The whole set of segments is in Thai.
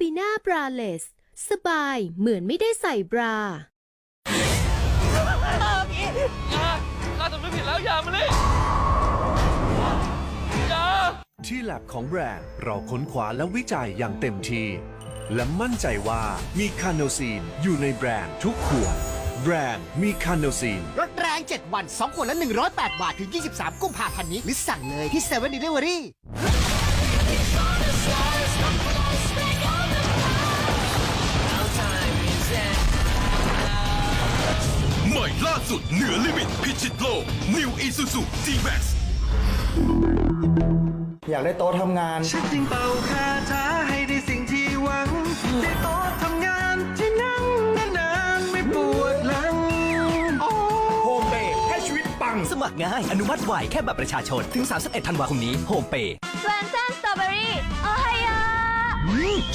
บีนาบราเลส สบายเหมือนไม่ได้ใส่บรา อย่าข้าทำไม่ผิดแล้วอย่ามาเลยอย่า ที่แลบของแบรนด์เราค้นคว้าและวิจัยอย่างเต็มที่ และมั่นใจว่ามีคาโนซีนอยู่ในแบรนด์ทุกขวด แบรนด์มีคาโนซีนรถแรง 7 วัน 2 ขวดละ 108 บาท ถึง 23 กุมภาพันธ์นี้ หรือสั่งเลยที่7 e เ e ่ e อใหม่ล่า สุดเหนือลิมิตพิชิตโลก New Isuzu G-Max อยากได้โต๊ะทำงาน ฉันจึงเป่าคาถาให้ได้สิ่งที่หวังได้โต๊ะทำงานที่นั่งนานๆไม่ปวดหลังโฮมเบย์ให้ชีวิตปัง สมัครง่าย อนุมัติไวแค่บัตรประชาชน ถึง 31 ธันวาคมนี้โฮมเปย์สวนสันสตรอเบอรี่โอไฮโอ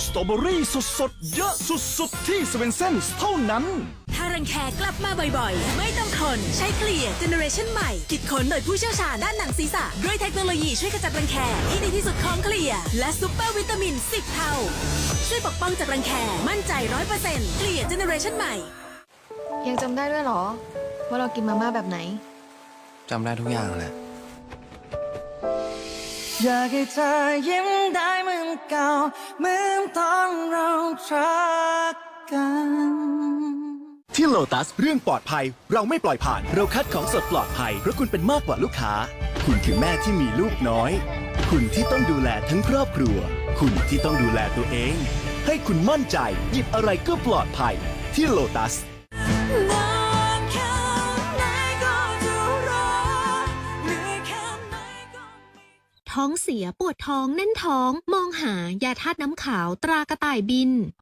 สตรอเบอรี่สดๆ เยอะสุดๆ ที่สเวนเซนเท่านั้น ถ้ารังแคกลับมาบ่อยๆ ไม่ต้องทน ใช้เกลี่ยเจเนอเรชันใหม่ คิดค้นโดยผู้เชี่ยวชาญด้านหนังศีรษะ ด้วยเทคโนโลยีช่วยขจัดรังแคที่ดีที่สุดของเกลี่ย และซูเปอร์วิตามิน 10 เท่า ช่วยปกป้องจากรังแคมั่นใจ100%เกลี่ยเจเนอเรชันใหม่ ยังจำได้ด้วยเหรอ ว่าเรากินมาม่าแบบไหน จำได้ทุกอย่างแหละอยากให้เธอยิ้มได้เหมือนเก่าเหมือนตอนเรารักกัน ที่โลตัสเรื่องปลอดภัย เราไม่ปล่อยผ่าน เราคัดของสดปลอดภัย เพราะคุณเป็นมากกว่าลูกค้า คุณคือแม่ที่มีลูกน้อย คุณที่ต้องดูแลทั้งครอบครัว คุณที่ต้องดูแลตัวเอง ให้คุณมั่นใจ หยิบอะไรก็ปลอดภัย ที่โลตัส ท้องเสียปวดท้องแน่นท้อง มองหายาธาตุน้ำขาวตรากระต่ายบิน